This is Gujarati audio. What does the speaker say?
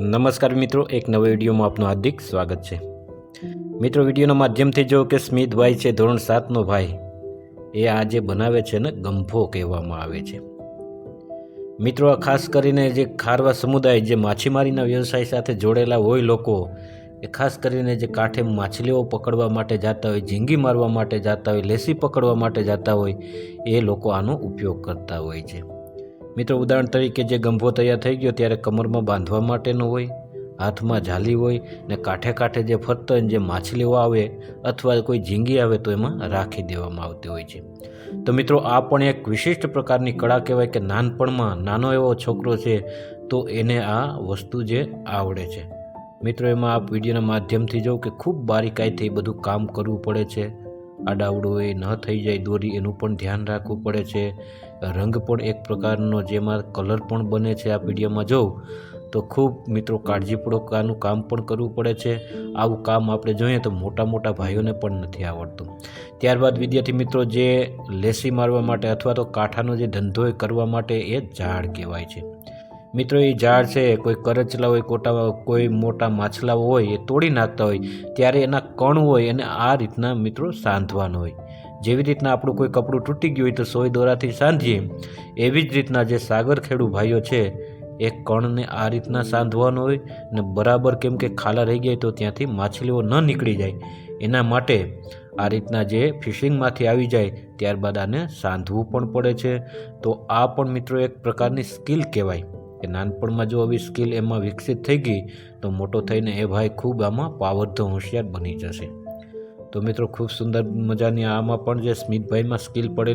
નમસ્કાર મિત્રો, એક નવા વિડીયોમાં આપનું હાર્દિક સ્વાગત છે. મિત્રો, વિડીયોના માધ્યમથી જો કે સ્મિતભાઈ છે ધોરણ સાતનો ભાઈ. એ આ જે બનાવે છે ને ગંભો કહેવામાં આવે છે. મિત્રો, આ ખાસ કરીને જે ખારવા સમુદાય જે માછીમારીના વ્યવસાય સાથે જોડેલા હોય લોકો, એ ખાસ કરીને જે કાંઠે માછલીઓ પકડવા માટે જતા હોય, ઝીંગી મારવા માટે જતા હોય, લેસી પકડવા માટે જતા હોય, એ લોકો આનો ઉપયોગ કરતા હોય છે. મિત્રો, ઉદાહરણ તરીકે જે ગંભો તૈયાર થઈ ગયો ત્યારે કમરમાં બાંધવા માટેનો હોય, હાથમાં જાલી હોય ને કાંઠે કાંઠે જે ફરતો હોય જે માછલીઓ આવે અથવા કોઈ ઝીંગી આવે તો એમાં રાખી દેવામાં આવતી હોય છે. તો મિત્રો, આ પણ એક વિશિષ્ટ પ્રકારની કળા કહેવાય કે નાનપણમાં નાનો એવો છોકરો છે તો એને આ વસ્તુ જે આવડે છે. મિત્રો, એમાં આપ વિડીયોના માધ્યમથી જોઉં કે ખૂબ બારીકાઈથી બધું કામ કરવું પડે છે. આડાવડું એ ન થઈ જાય દોરી એનું પણ ધ્યાન રાખવું પડે છે. રંગ પણ એક પ્રકારનો જેમાં કલર પણ બને છે આ પીડીએમાં જોઉં તો ખૂબ મિત્રો કાળજીપૂર્વક આનું કામ પણ કરવું પડે છે. આવું કામ આપણે જોઈએ તો મોટા મોટા ભાઈઓને પણ નથી આવડતું. ત્યારબાદ વિદ્યાર્થી મિત્રો, જે લેસી મારવા માટે અથવા તો કાંઠાનો જે ધંધો એ કરવા માટે એ ઝાડ કહેવાય છે. મિત્રો, એ ઝાડ છે, કોઈ કરચલા હોય, કોટા કોઈ મોટા માછલાઓ હોય, એ તોડી નાખતા હોય. ત્યારે એના કણ હોય એને આ રીતના મિત્રો સાંધવાનો હોય. જેવી રીતના આપણું કોઈ કપડું તૂટી ગયું હોય તો સોય દોરાથી સાંધીએ. એવી જ રીતના જે સાગર ખેડૂ ભાઈઓ છે, એ કણને આ રીતના સાંધવાનો હોય ને બરાબર કેમ કે ખાલા રહી ગયા તો ત્યાંથી માછલીઓ ન નીકળી જાય. એના માટે આ રીતના જે ફિશિંગમાંથી આવી જાય, ત્યારબાદ આને સાંધવું પણ પડે છે. તો આ પણ મિત્રો એક પ્રકારની સ્કિલ કહેવાય. કે નાનપણમાં જો આવી સ્કિલ એમાં વિકસિત થઈ ગઈ, તો મોટો થઈને એ ભાઈ ખૂબ આમાં પાવરધો હોશિયાર બની જશે. તો મિત્રો, ખૂબ સુંદર મજાની આમાં પણ જે સ્મિતભાઈમાં સ્કિલ પડેલી